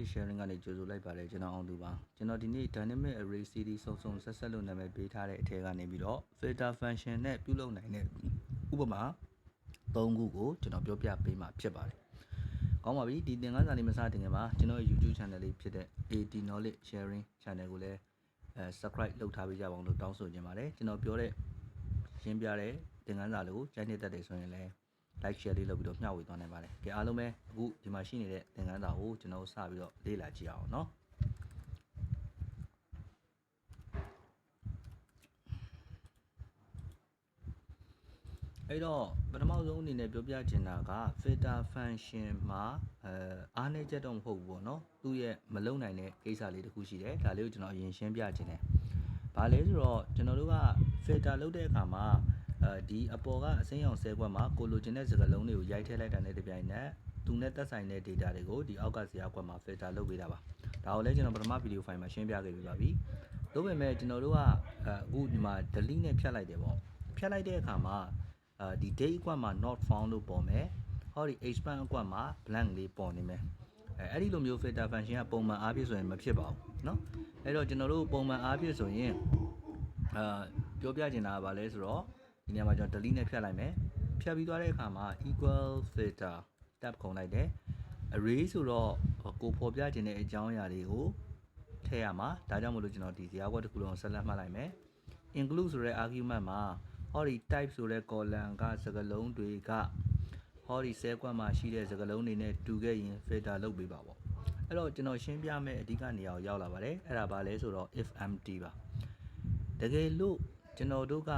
knowledge sharing ကနေကြိုဆိုလိုက်ပါတယ်ကျွန်တော်အောင်သူပါကျွန်တော်ဒီနေ့ dynamic array series စုံစုံဆက်ဆက်လို့နာမည်ပေးထားတဲ့အထက်ကနေပြီးတော့ filter function နဲ့ပြုလုပ်နိုင်တဲ့ဥပမာ၃ခုကိုကျွန်တော်ပြောပြပေးမှာဖြစ်ပါတယ်ကောင်းပါပြီဒီသင်ခန်းစာလေးမစတင်ခင်မှာကျွန်တော်ရဲ့ YouTube channel လေးဖြစ်တဲ့ AD knowledge sharing channel ကိုလည်းအဲ subscribe လုပ်ထားပေးကြပါအောင်လို့တောင်းဆိုချင်ပါတယ်ကျွန်တော်ပြောတဲ့ရှင်းပြတဲ့သင်ခန်းစာလေးကိုကြိုက်နေတတ်တယ်ဆိုရင်လည်း like share လေးလုပ်ပြီးတော့မျှဝေသွားနိုင်ပါတယ်။ကြအားလုံးပဲအခုဒီမှာရှိနေတဲ့သင်ခန်းစာကိုကျွန်တော်စပြီးတော့လေ့လာကြည့်အောင်နော်။အဲ့တော့ပထမဆုံးအနေနဲ့ပြောပြချင်တာက filter function မှာအဲအားနည်းချက်တော့မဟုတ်ဘူးပေါ့နော်။သူ့ရဲ့မလုံနိုင်တဲ့ကိစ္စလေးတစ်ခုရှိတယ်။ဒါလေးကိုကျွန်တော်အရင်ရှင်းပြချင်တယ်။ဘာလဲဆိုတော့ကျွန်တော်တို့က filter လုပ်တဲ့အခါမှာအဲ ဒီအပေါ်ကအစိမ်းရောင်ဆဲခွက်မှာကိုလိုချင်တဲ့စကားလုံးတွေကိုရိုက်ထည့်လိုက်တာနဲ့တပြိုင်နက်သူနဲ့သက်ဆိုင်တဲ့ data တွေကိုဒီအောက်ကဇာတ်ခွက်မှာ filter လုပ်ပေးတာပါဒါကိုလည်းကျွန်တော်ပထမ video file မှာရှင်းပြခဲ့ပြီးပါပြီဒါပေမဲ့ကျွန်တော်တို့ကအခုဒီမှာ delete နဲ့ဖြတ်လိုက်တယ်ပေါ့ဖြတ်လိုက်တဲ့အခါမှာအဲဒီ date အကွက်မှာ not found လို့ပေါ်မယ်ဟောဒီ expand အကွက်မှာ blank လေးပေါ်နေမယ်အဲအဲ့ဒီလိုမျိုး filter function ကပုံမှန်အားဖြင့်ဆိုရင်မဖြစ်ပါဘူးเนาะအဲ့တော့ကျွန်တော်တို့ပုံမှန်အားဖြင့်ဆိုရင်အာပြောပြချင်တာကဘာလဲဆိုတော့ ဒီနေရာမှာကျွန်တော် delete နဲ့ဖြတ်လိုက်မယ်ဖြတ်ပြီးသွားတဲ့အခါမှာ equal filter tab ခုံလိုက်တယ် array ဆိုတော့ကိုဖော်ပြခြင်းတဲ့အကြောင်းအရာတွေကိုထည့်ရမှာဒါကြောင့်မလို့ကျွန်တော်ဒီဇာတ်ကွက်တစ်ခုလုံးဆက်လက်မှတ်လိုက်မယ် include ဆိုတဲ့ argument မှာဟောဒီ type ဆိုတဲ့ column ကစကားလုံးတွေကဟောဒီဆဲကွက်မှာရှိတဲ့စကားလုံးတွေနဲ့တူခဲ့ရင် filter လုပ်ပေးပါပေါ့အဲ့တော့ကျွန်တော်ရှင်းပြမယ့်အဓိကနေရာကိုရောက်လာပါတယ်အဲ့ဒါဘာလဲဆိုတော့ if empty ပါတကယ်လို့ကျွန်တော်တို့က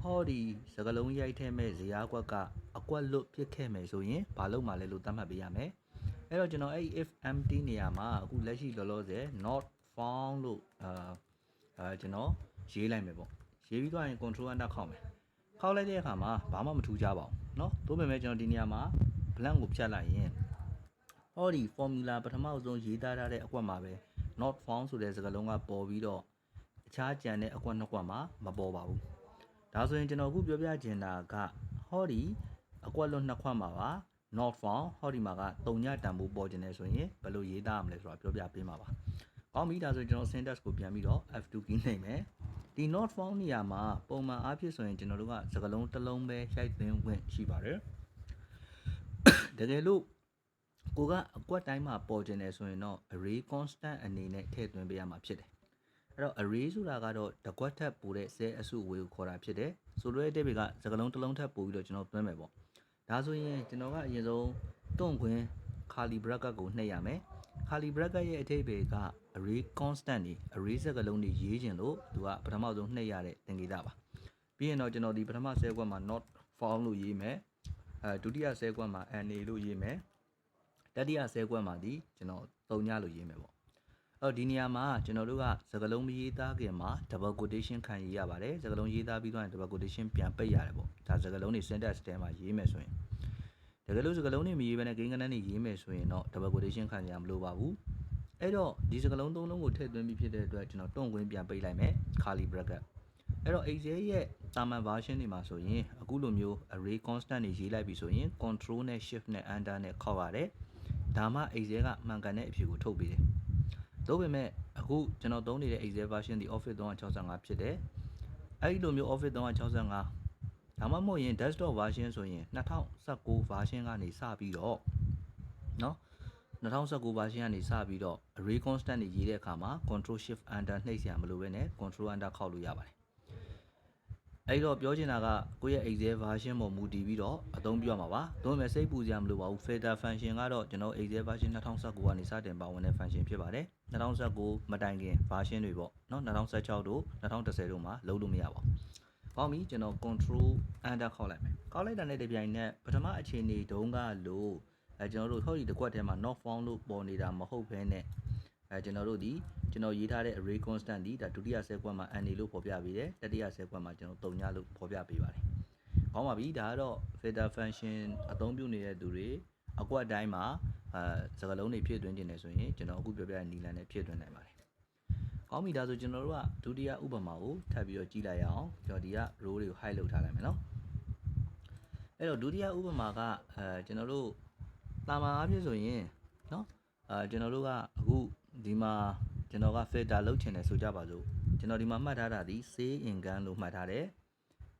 ဟောဒီစကလုံးရိုက်ထဲမဲ့ဇရာကွက်ကအကွက်လွတ်ပြစ်ခဲ့မယ်ဆိုရင်ဘာလုပ်မှာလဲလို့သတ်မှတ်ပေးရမယ်အဲ့တော့ကျွန်တော်အဲ့ if empty နေရာမှာအခုလက်ရှိလောလောဆယ် not found လို့အာအာကျွန်တော်ရေးလိုက်မယ်ပေါ့ရေးပြီးသွားရင် control enter ခောက်မယ်ခောက်လိုက်တဲ့အခါမှာဘာမှမထူးကြပါဘူးเนาะသို့ပေမဲ့ကျွန်တော်ဒီနေရာမှာ blank ကိုဖြတ်လိုက်ရင်ဟောဒီ formula ပထမဆုံးရေးသားထားတဲ့အကွက်မှာပဲ not found ဆိုတဲ့စကားလုံးကပေါ်ပြီးတော့အခြားကြံတဲ့အကွက်နှစ်ကွက်မှာမပေါ်ပါဘူး ဒါဆိုရင်ကျွန်တော်အခုပြောပြချင်တာကဟောဒီအကွက်လွတ်နှစ်ခွက်မှာပါ not found ဟောဒီမှာကတုံညတန်ဖို့ပေါ်ကျင်နေဆိုရင်ဘယ်လိုရေးသားရမလဲဆိုတာပြောပြပေးမှာပါ။ကောင်းပြီဒါဆိုရင်ကျွန်တော် syntax ကိုပြန်ပြီးတော့ F2 key နှိပ်မယ်။ဒီ not found နေရာမှာပုံမှန်အားဖြင့်ဆိုရင်ကျွန်တော်တို့ကစကားလုံးတစ်လုံးပဲရိုက်သွင်းခွင့်ရှိပါတယ်။တကယ်လို့ကိုကအကွက်တိုင်းမှာပေါ်ကျင်နေဆိုရင်တော့ array constant အနေနဲ့ထည့်သွင်းပေးရမှာဖြစ်တယ်။ အဲ့တော့ array ဆိုတာကတော့တကွက်ထပ်ပိုတဲ့ cell အစုအဝေးကိုခေါ်တာဖြစ်တယ်။ဆိုလိုတဲ့ table ကစကားလုံးတစ်လုံးထပ်ပို့ပြီးတော့ကျွန်တော်သွင်းမယ်ပေါ့။ဒါဆိုရင်ကျွန်တော်ကအရင်ဆုံးတွန့်ခွင်း curly bracket ကိုနှိပ်ရမယ်။ curly bracket ရဲ့အထိပ္ပယ်က array constant တွေ array စကားလုံးတွေရေးခြင်းလို့သူကပထမဆုံးနှိပ်ရတဲ့သင်္ကေတပါ။ပြီးရင်တော့ကျွန်တော်ဒီပထမ cell ကွက်မှာ not found လို့ရေးမယ်။အဲဒုတိယ cell ကွက်မှာ na လို့ရေးမယ်။တတိယ cell ကွက်မှာဒီကျွန်တော်သုံးညလို့ရေးမယ်ပေါ့။ အော်ဒီနေရာမှာကျွန်တော်တို့ကစကားလုံးမရေးသားခင်မှာ double quotation ခံရေးရပါတယ်စကားလုံးရေးသားပြီးတော့ double quotation ပြန်ပိတ်ရတယ်ပေါ့ဒါစကားလုံးတွေ syntax ထဲမှာရေးမယ်ဆိုရင်တကယ်လို့စကားလုံးတွေမရေးဘဲနဲ့ဂိမ်းကနန်းတွေရေးမယ်ဆိုရင်တော့ double quotation ခံရမလို့ပါဘူးအဲ့တော့ဒီစကားလုံးသုံးလုံးကိုထည့်သွင်းပြီးဖြစ်တဲ့အတွက်ကျွန်တော်တွန့်ခွင်းပြန်ပိတ်လိုက်မယ် curly bracket အဲ့တော့ Excel ရဲ့တာမန် version တွေမှာဆိုရင်အခုလိုမျိုး array constant တွေရေးလိုက်ပြီဆိုရင် control နဲ့ shift နဲ့ enter နဲ့ခောက်ရတယ်ဒါမှ Excel ကမှန်ကန်တဲ့အဖြေကိုထုတ်ပေးတယ် သို့ပေမဲ့အခုကျွန်တော်သုံးနေတဲ့ Excel version ဒီ Office 365ဖြစ်တယ်အဲ့ဒီလိုမျိုး Office 365ဒါမှမဟုတ်ရင် desktop version ဆိုရင်2019 version ကနေစပြီးတော့เนาะ2019 version ကနေစပြီးတော့ array constant တွေရေးတဲ့အခါမှာ control shift enter နှိပ်စရာမလိုဘဲနဲ့ control enter ခောက်လို့ရပါတယ် အဲ့တော့ပြောချင်တာကကိုယ့်ရဲ့ Excel version ပေါ်မူတည်ပြီးတော့အသုံးပြုရမှာပါ။ဒါပေမဲ့စိတ်ပူစရာမလိုပါဘူး filter function ကတော့ကျွန်တော် Excel version 2019ကနေစတင်ပါဝင်တဲ့ function ဖြစ်ပါတယ်။2019မတိုင်ခင် version တွေပေါ့နော်2016တို့2010တို့မှာလုံးလို့မရပါဘူး။ကောင်းပြီကျွန်တော် control enter ခေါက်လိုက်မယ်။ခေါက်လိုက်တာနဲ့တပြိုင်နက်ပထမအခြေအနေတုန်းကလို့အဲကျွန်တော်တို့ဟောဒီတစ်ခွက်ထဲမှာ not found လို့ပေါ်နေတာမဟုတ်ဘဲနဲ့ အဲကျွန်တော်တို့ဒီကျွန်တော်ရေးထားတဲ့ array constant ဒီဒါဒုတိယဆဲကွက်မှာ na လို့ဖော်ပြပေးတယ်တတိယဆဲကွက်မှာကျွန်တော်တုံညလို့ဖော်ပြပေးပါတယ်။ကောင်းပါပြီဒါကတော့ filter function အသုံးပြုနေတဲ့သူတွေအကွက်အတိုင်းမှာအဲစကားလုံးတွေဖြည့်သွင်းနေတယ်ဆိုရင်ကျွန်တော်အခုပြောပြတဲ့နီလန်နဲ့ဖြည့်သွင်းနိုင်ပါတယ်။ကောင်းပြီဒါဆိုကျွန်တော်တို့ကဒုတိယဥပမာကိုထပ်ပြီးတော့ကြည့်လိုက်ရအောင်ကျွန်တော်ဒီက row တွေကို hide လုပ်ထားလိုက်မယ်နော်။အဲ့တော့ဒုတိယဥပမာကအဲကျွန်တော်တို့တာမန်အားဖြင့်ဆိုရင်နော်အာကျွန်တော်တို့ကအခု ဒီမှာကျွန်တော်က filter လုပ်ချင်တယ်ဆိုကြပါစို့ကျွန်တော်ဒီမှာမှတ်ထားတာဒီ save income လို့မှတ်ထားတယ်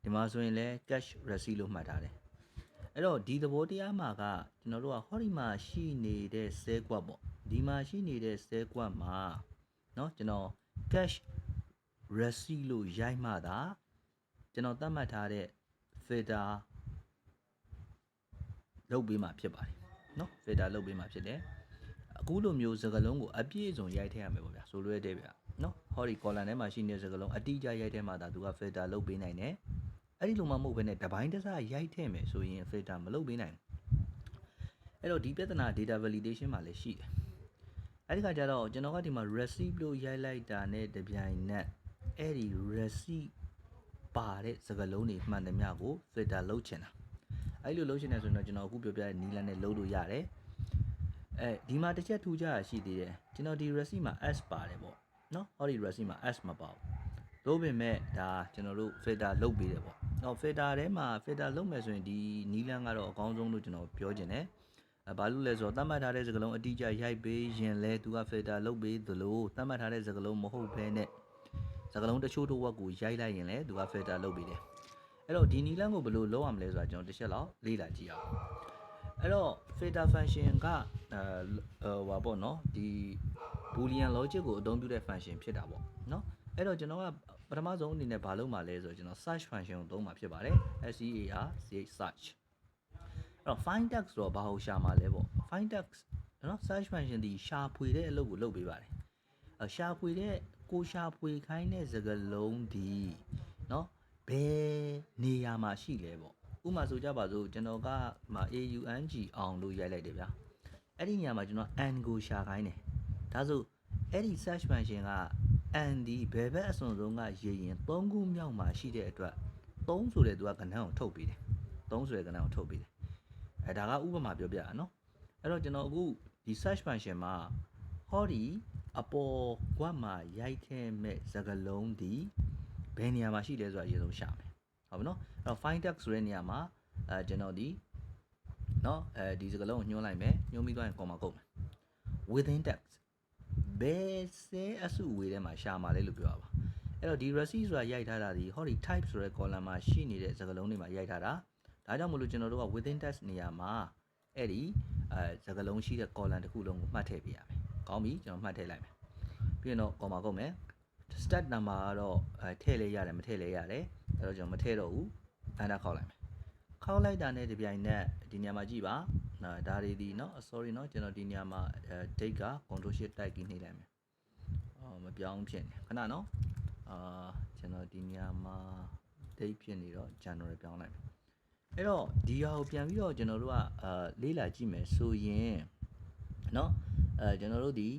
ဒီမှာဆိုရင်လည်း cash receipt လို့မှတ်ထားတယ်အဲ့တော့ဒီသဘောတရားမှာကကျွန်တော်တို့ကဟောဒီမှာရှိနေတဲ့ save ကွက်ပေါ့ဒီမှာရှိနေတဲ့ save ကွက်မှာเนาะကျွန်တော် cash receipt လို့ရိုက်မှသာကျွန်တော်သတ်မှတ်ထားတဲ့ filter လုပ်ပေးမှာဖြစ်ပါတယ်เนาะ filter လုပ်ပေးမှာဖြစ်တယ် အခုလိုမျိုးစကားလုံးကိုအပြည့်အစုံရိုက်ထည့်ရမယ်ပေါ့ဗျာဆိုလွဲတဲ့ဗျာနော်ဟောဒီ column ထဲမှာရှိနေတဲ့စကားလုံးအတိအကျရိုက်ထည့်မှသာသူက filter လုပ်ပေးနိုင်တယ်အဲ့ဒီလိုမှမဟုတ်ဘဲနဲ့တပိုင်းတစရိုက်ထည့်မယ်ဆိုရင် filter မလုပ်ပေးနိုင်ဘူးအဲ့တော့ဒီပြဿနာ data validation မှာလည်းရှိတယ်အဲ့ဒီခါကျတော့ကျွန်တော်ကဒီမှာ receipt လို့ရိုက်လိုက်တာနဲ့တပြိုင်နက်အဲ့ဒီ receipt ပါတဲ့စကားလုံးတွေမှန်သမျှကို filter လုပ်ချင်တာအဲ့လိုလုပ်ချင်တယ်ဆိုရင်တော့ကျွန်တော်အခုပြောပြတဲ့နီးလန်းနဲ့လုပ်လို့ရတယ်။ အဲဒီမှာတစ်ချက်ထူးခြားတာရှိသေးတယ်ကျွန်တော်ဒီ receipt မှာ s ပါတယ်ပေါ့နော်ဟောဒီ receipt မှာ s မပါဘူးလို့ပေမဲ့ဒါကျွန်တော်တို့ filter လုပ်ပေးတယ်ပေါ့နော် filter ထဲမှာ filter လုပ်မယ်ဆိုရင်ဒီနီလန်ကတော့အကောင်းဆုံးလို့ကျွန်တော်ပြောချင်တယ်အဲဘာလို့လဲဆိုတော့သတ်မှတ်ထားတဲ့စကားလုံးအတိအကျရိုက်ပေးရင်လဲသူက filter လုပ်ပေးသလိုသတ်မှတ်ထားတဲ့စကားလုံးမဟုတ်ဘဲနဲ့စကားလုံးတချို့တစ်ဝက်ကိုရိုက်လိုက်ရင်လဲသူက filter လုပ်ပေးတယ်အဲ့တော့ဒီနီလန်ကိုဘယ်လိုလုပ်ရမလဲဆိုတာကျွန်တော်တစ်ချက်လောက်လေ့လာကြည့်အောင် အဲ့တော့ filter function ကအဲဟိုပါပေါ့နော်ဒီ boolean logic ကိုအသုံးပြုတဲ့ function ဖြစ်တာပေါ့နော်အဲ့တော့ကျွန်တော်ကပထမဆုံးအနေနဲ့ဘာလုပ်မှာလဲဆိုတော့ကျွန်တော် search function ကိုသုံးမှာဖြစ်ပါတယ် S E A R C H search အဲ့တော့ find text ဆိုတော့ဘာကိုရှာမှာလဲပေါ့ find text နော် search function ဒီရှာဖွေတဲ့အလုပ်ကိုလုပ်ပေးပါတယ်အရှာဖွေတဲ့ကိုရှာဖွေခိုင်းတဲ့စကားလုံးဒီနော်ဘယ်နေရာမှာရှိလဲပေါ့ ဥပမာဆိုကြပါစို့ကျွန်တော်ကမှာ AUNG အောင်လို့ရိုက်လိုက်တယ်ဗျာအဲ့ဒီနေရာမှာကျွန်တော် and ကိုရှာခိုင်းတယ်ဒါဆိုအဲ့ဒီ search function က and ဒီဘယ်ဘက်အစွန်ဆုံးကရေးရင်3ခုမြောက်မှာရှိတဲ့အတွက်3ဆိုတဲ့သူကကဏ္ဍကိုထုတ်ပေးတယ်3ဆိုတဲ့ကဏ္ဍကိုထုတ်ပေးတယ်အဲဒါကဥပမာပြောပြတာနော်အဲ့တော့ကျွန်တော်အခုဒီ search function မှာဟောဒီအပေါ်ကွက်မှာရိုက်ခဲ့မဲ့စကားလုံးဒီဘယ်နေရာမှာရှိလဲဆိုတာအရင်ဆုံးရှာမယ် ဟုတ်ပြီနော်အဲ့တော့ find text ဆိုတဲ့နေရာမှာအဲကျွန်တော်ဒီနော်အဲဒီစကားလုံးကိုညှိုးလိုက်မယ်ညှိုးပြီးသွားရင် comma ကုန်မယ် within text ဘယ်စဲအစုဝေးထဲမှာရှာမှာလဲလို့ပြောရပါအဲ့တော့ဒီ receipt ဆိုတာရိုက်ထားတာဒီဟောဒီ type ဆိုတဲ့ column မှာရှိနေတဲ့စကားလုံးတွေမှာရိုက်ထားတာဒါကြောင့်မလို့ကျွန်တော်တို့က within text နေရာမှာအဲ့ဒီအဲစကားလုံးရှိတဲ့ column တစ်ခုလုံးကိုမှတ်ထည့်ပေးရမယ်ကောင်းပြီကျွန်တော်မှတ်ထည့်လိုက်မယ်ပြီးရင်တော့ comma ကုန်မယ် stat number ကတော့အဲထည့်လဲရတယ်မထည့်လဲရတယ် အဲ့တော့ကျွန်တော်မထည့်တော့ဘူး enter ခောက်လိုက်မယ်ခောက်လိုက်တာနဲ့ဒီပြိုင်နက်ဒီနေရာမှာကြည့်ပါနော်ဒါတွေဒီเนาะ sorry เนาะကျွန်တော်ဒီနေရာမှာအဲ date က control shift တိုက်ပြီးနှိပ်လိုက်မယ်အော်မပြောင်းဖြစ်နေခဏเนาะအာကျွန်တော်ဒီနေရာမှာ date ဖြစ်နေတော့ January ပြောင်းလိုက်မယ်အဲ့တော့ဒီဟာကိုပြန်ပြီးတော့ကျွန်တော်တို့ကအာလေးလာကြည့်မယ်ဆိုရင်เนาะအဲကျွန်တော်တို့ဒီ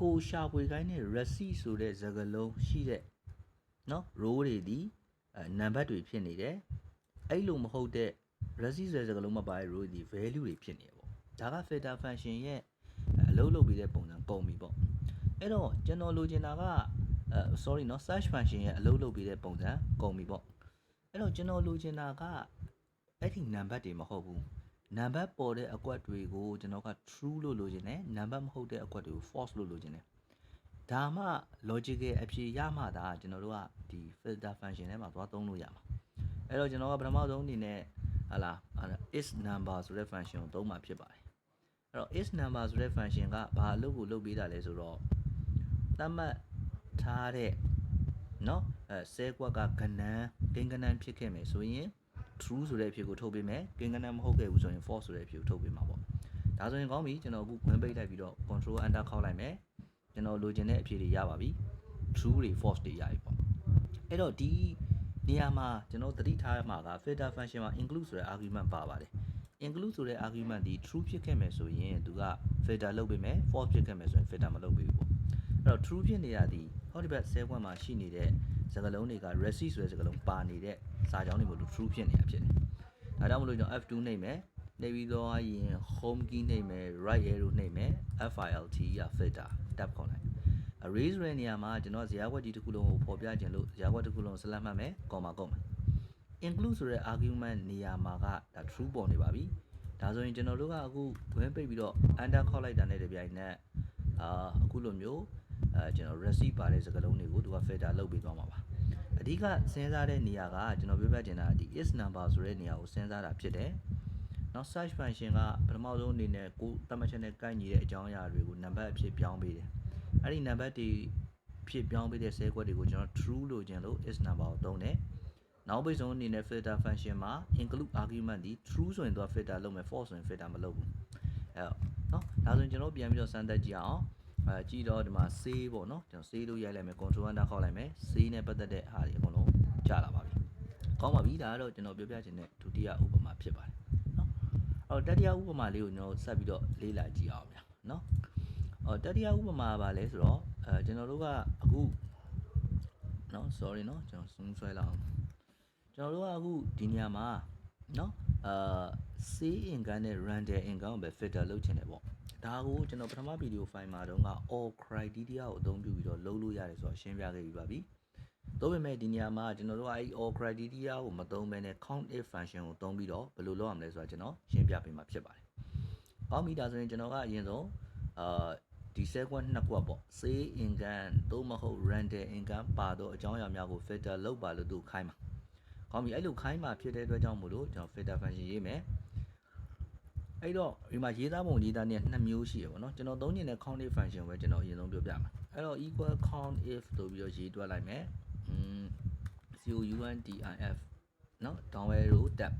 ကိုရှာဖွေခိုင်းတဲ့ receipt ဆိုတဲ့စကားလုံးရှိတဲ့ နော် row တွေဒီနံပါတ်တွေဖြစ်နေတယ်အဲ့လိုမဟုတ်တဲ့ resist ဆိုတဲ့စကားလုံးမှာပါတဲ့ row ဒီ value တွေဖြစ်နေပေါ့ဒါက filter function ရဲ့အလုပ်လုပ်ပေးတဲ့ပုံစံပုံပြီပေါ့အဲ့တော့ကျွန်တော်လိုချင်တာက sorry နော် search function ရဲ့အလုပ်လုပ်ပေးတဲ့ပုံစံကုန်ပြီပေါ့အဲ့တော့ကျွန်တော်လိုချင်တာကအဲ့ဒီနံပါတ်တွေမဟုတ်ဘူးနံပါတ်ပေါ်တဲ့အကွက်တွေကိုကျွန်တော်က true လို့လိုချင်တယ်နံပါတ်မဟုတ်တဲ့အကွက်တွေကို false လို့လိုချင်တယ် ဒါမှ logical အဖြေရမှသာကျွန်တော်တို့ကဒီ filter function ထဲမှာသွားသုံးလို့ရမှာအဲ့တော့ကျွန်တော်ကပထမဆုံးအနေနဲ့ဟာလား is number ဆိုတဲ့ function ကိုသုံးမှာဖြစ်ပါတယ်အဲ့တော့ is number ဆိုတဲ့ function ကဘာအလုပ်ကိုလုပ်ပေးတာလဲဆိုတော့သတ်မှတ်ထားတဲ့เนาะအဲဆဲကွက်ကကဏ္ဍဂိင်ကဏ္ဍဖြစ်ခဲ့မယ်ဆိုရင် true ဆိုတဲ့အဖြေကိုထုတ်ပေးမယ်ဂိင်ကဏ္ဍမဟုတ်ခဲ့ဘူးဆိုရင် false ဆိုတဲ့အဖြေကိုထုတ်ပေးမှာပေါ့ဒါဆိုရင်ကောင်းပြီကျွန်တော်အခုဝင်ပိတ်လိုက်ပြီးတော့ control enter ခောက်လိုက်မယ် ကျွန်တော်လိုချင်တဲ့အဖြေတွေရပါပြီ true တွေ false တွေရပြီပေါ့အဲ့တော့ဒီနေရာမှာကျွန်တော်သတိထားမှာက filter function မှာ include ဆိုတဲ့ argument ပါပါတယ် include ဆိုတဲ့ argument ဒီ true ဖြစ်ခဲ့မယ်ဆိုရင်သူက filter လုပ်ပေးမယ် false ဖြစ်ခဲ့မယ်ဆိုရင် filter မလုပ်ပေးဘူးပေါ့အဲ့တော့ true ဖြစ်နေတာဒီဟောဒီဘက်7ဘက်မှာရှိနေတဲ့စကားလုံးတွေက receipt ဆိုတဲ့စကားလုံးပါနေတဲ့စာကြောင်းတွေမို့လို့ true ဖြစ်နေတာဖြစ်တယ်ဒါကြောင့်မလို့ကျွန်တော် F2 နှိပ်မယ် နှိပ်ပြီးတော့ရင် home key နှိပ်မယ် right arrow နှိပ်မယ် FILT က filter tab ခေါ်လိုက် array ဆိုတဲ့နေရာမှာကျွန်တော်ဇာတ်ဝက်ကြီးတစ်ခုလုံးကိုပေါ်ပြခြင်းလို့ဇာတ်ဝက်တစ်ခုလုံး select မှတ်မယ် comma ကုန်မယ် include ဆိုတဲ့ argument နေရာမှာကဒါ true ပေါ်နေပါပြီဒါဆိုရင်ကျွန်တော်တို့ကအခုဝင်ပိတ်ပြီးတော့ under ခောက်လိုက်တာနဲ့တပြိုင်နက်အာအခုလိုမျိုးအဲကျွန်တော် receipt ပါတဲ့စကားလုံးတွေကိုသူက filter လုပ်ပေးသွားမှာပါအဓိကစဉ်းစားတဲ့နေရာကကျွန်တော်ပြောပြချင်တာဒီ is number ဆိုတဲ့နေရာကိုစဉ်းစားတာဖြစ်တယ် နောက် search function ကပထမဆုံးအနေနဲ့ကိုသတ်မှတ်ချက်နဲ့ကိုက်ညီတဲ့အကြောင်းအရာတွေကိုနံပါတ်အဖြစ်ပြောင်းပေးတယ်အဲ့ဒီနံပါတ်တွေဖြစ်ပြောင်းပေးတဲ့ cell ကွက်တွေကိုကျွန်တော် true လို့ကျင်လို့ is number ကိုသုံးတယ်နောက်ပိတ်ဆုံးအနေနဲ့ filter function မှာ include argument ဒီ true ဆိုရင်သူက filter လုပ်မယ် false ဆိုရင် filter မလုပ်ဘူးအဲ့တော့ဒါဆိုရင်ကျွန်တော်ပြန်ပြီးတော့စမ်းသပ်ကြည့်အောင်အဲကြည့်တော့ဒီမှာ save ပေါ့နော်ကျွန်တော် save လို့ရိုက်လိုက်မယ် control under ခောက်လိုက်မယ် save နဲ့ပတ်သက်တဲ့အားတွေအကုန်လုံးကျလာပါပြီ။ကောင်းပါပြီဒါကတော့ကျွန်တော်ပြောပြချင်တဲ့ဒုတိယဥပမာဖြစ်ပါတယ်။ အော်တတိယဥပမာလေးကိုကျွန်တော်ဆက်ပြီးတော့လေ့လာကြည့်အောင်ဗျာနော်အော်တတိယဥပမာပါလဲဆိုတော့အဲကျွန်တော်တို့ကအခုနော် sorry နော်ကျွန်တော်ဆုံးဆွဲလောက်ကျွန်တော်တို့ကအခုဒီနေရာမှာနော်အာ say income နဲ့ random income ကိုပဲ filter လုပ်ချင်တယ်ပေါ့ဒါကိုကျွန်တော်ပထမဗီဒီယိုဖိုင်မှာတုန်းက all criteria ကိုအသုံးပြုပြီးတော့လုပ်လို့ရတယ်ဆိုတော့ရှင်းပြခဲ့ပြီးပါပြီ။ ဒါပေမဲ့ဒီနေရာမှာကျွန်တော်တို့ကအဲ့ all criteria ကိုမသုံးဘဲနဲ့ count if function ကိုသုံးပြီးတော့ဘယ်လိုလုပ်ရမလဲဆိုတာကျွန်တော်ရှင်းပြပေးမှာဖြစ်ပါတယ်။ကောင်းပြီဒါဆိုရင်ကျွန်တော်ကအရင်ဆုံးအာဒီ sequence နှစ်ခုပေါ့ say income သို့မဟုတ် random income ပါတော့အကြောင်းအရာများကို filter လုပ်ပါလို့သူခိုင်းမှာ။ကောင်းပြီအဲ့လိုခိုင်းမှာဖြစ်တဲ့အတွက်ကြောင့်မို့လို့ကျွန်တော် filter function ရေးမယ်။အဲ့တော့ဒီမှာရေးသားပုံရေးသားနည်းနှစ်မျိုးရှိရပါတော့ကျွန်တော်သုံးနေတဲ့ count if function ကိုပဲကျွန်တော်အရင်ဆုံးပြောပြမှာအဲ့တော့ equal count if ဆိုပြီးတော့ရေးတွက်လိုက်မယ် อืม COUNTIF เนาะ down arrow tab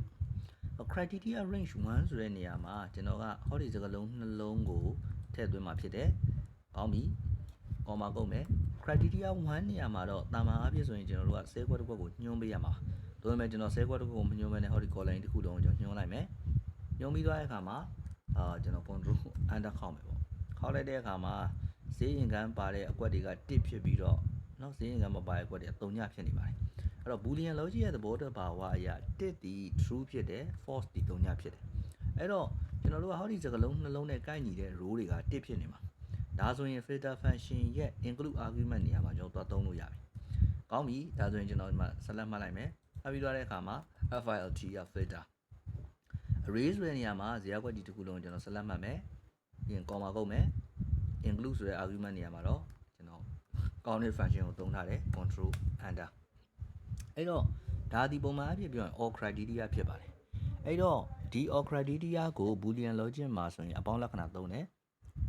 criteria range 1ဆိုတဲ့နေရာမှာကျွန်တော်ကဟောဒီစကားလုံးနှလုံးကိုထည့်သွင်းมาဖြစ်တယ်ကောင်းပြီကောင်းပါကုန်မယ် criteria 1နေရာမှာတော့တာမန်အဖြစ်ဆိုရင်ကျွန်တော်တို့ကဆဲခွက်တစ်ခွက်ကိုညွှန်းပေးရမှာဒါပေမဲ့ကျွန်တော်ဆဲခွက်တစ်ခွက်ကိုမညွှန်းဘဲနဲ့ဟောဒီ column တစ်ခုလုံးကိုကျွန်တော်ညွှန်းလိုက်မယ်ညွှန်းပြီးသွားတဲ့အခါမှာအာကျွန်တော် control enter ခေါက်မယ်ပေါ့ခေါက်လိုက်တဲ့အခါမှာဈေးရင်ကန်းပါတဲ့အကွက်တွေက1ဖြစ်ပြီးတော့ နော်ဇင်းရင်ကမပါရကွက်တွေအတုံညဖြစ်နေပါတယ်အဲ့တော့ boolean logic ရဲ့သဘောတရားဝအရာ1သည် true ဖြစ်တယ် false သည်တုံညဖြစ်တယ်အဲ့တော့ကျွန်တော်တို့ကဟောဒီစကားလုံးနှလုံးနဲ့ကိုက်ညီတဲ့ row တွေက1ဖြစ်နေမှာဒါဆိုရင် filter function ရဲ့ include argument နေရာမှာကျွန်တော်သွားသုံးလို့ရပြီကောင်းပြီဒါဆိုရင်ကျွန်တော်ဒီမှာဆက်လက်မှတ်လိုက်မယ်အပြီးသွားတဲ့အခါမှာ filt က filter array ဆိုတဲ့နေရာမှာဇယားကွက်ကြီးတစ်ခုလုံးကျွန်တော်ဆက်လက်မှတ်မယ်ပြီးရင် comma ကုတ်မယ် include ဆိုတဲ့ argument နေရာမှာတော့ counted function ကိုသုံးထားတယ် control enter အဲ့တော့ဒါဒီပုံမှန်အဖြစ်ပြောရင် all criteria ဖြစ်ပါတယ်အဲ့တော့ဒီ all criteria ကို boolean logic မှာဆိုရင်အပေါင်းလက္ခဏာသုံးတယ်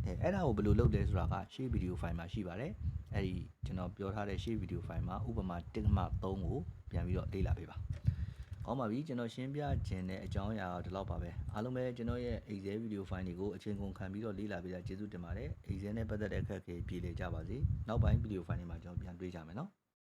အဲအဲ့ဒါကိုဘယ်လိုလုပ်လဲဆိုတာကရှေ့ဗီဒီယိုဖိုင်မှာရှိပါတယ်အဲ့ဒီကျွန်တော်ပြောထားတဲ့ရှေ့ဗီဒီယိုဖိုင်မှာဥပမာ1မှ3ကိုပြန်ပြီးတော့လေ့လာပေးပါ ကောင်းပါပြီကျွန်တော်ရှင်းပြခြင်းတဲ့အကြောင်းအရာတော့ဒီလောက်ပါပဲအားလုံးပဲကျွန်တော်ရဲ့ Excel ဗီဒီယိုဖိုင်တွေကိုအချိန်ကုန်ခံပြီးတော့လေ့လာပေးတာကျေးဇူးတင်ပါတယ် Excel နဲ့ပတ်သက်တဲ့အခက်အခဲပြေလည်ကြပါစေနောက်ပိုင်းဗီဒီယိုဖိုင်တွေမှာကျွန်တော်ပြန်တွေ့ကြမယ်နော်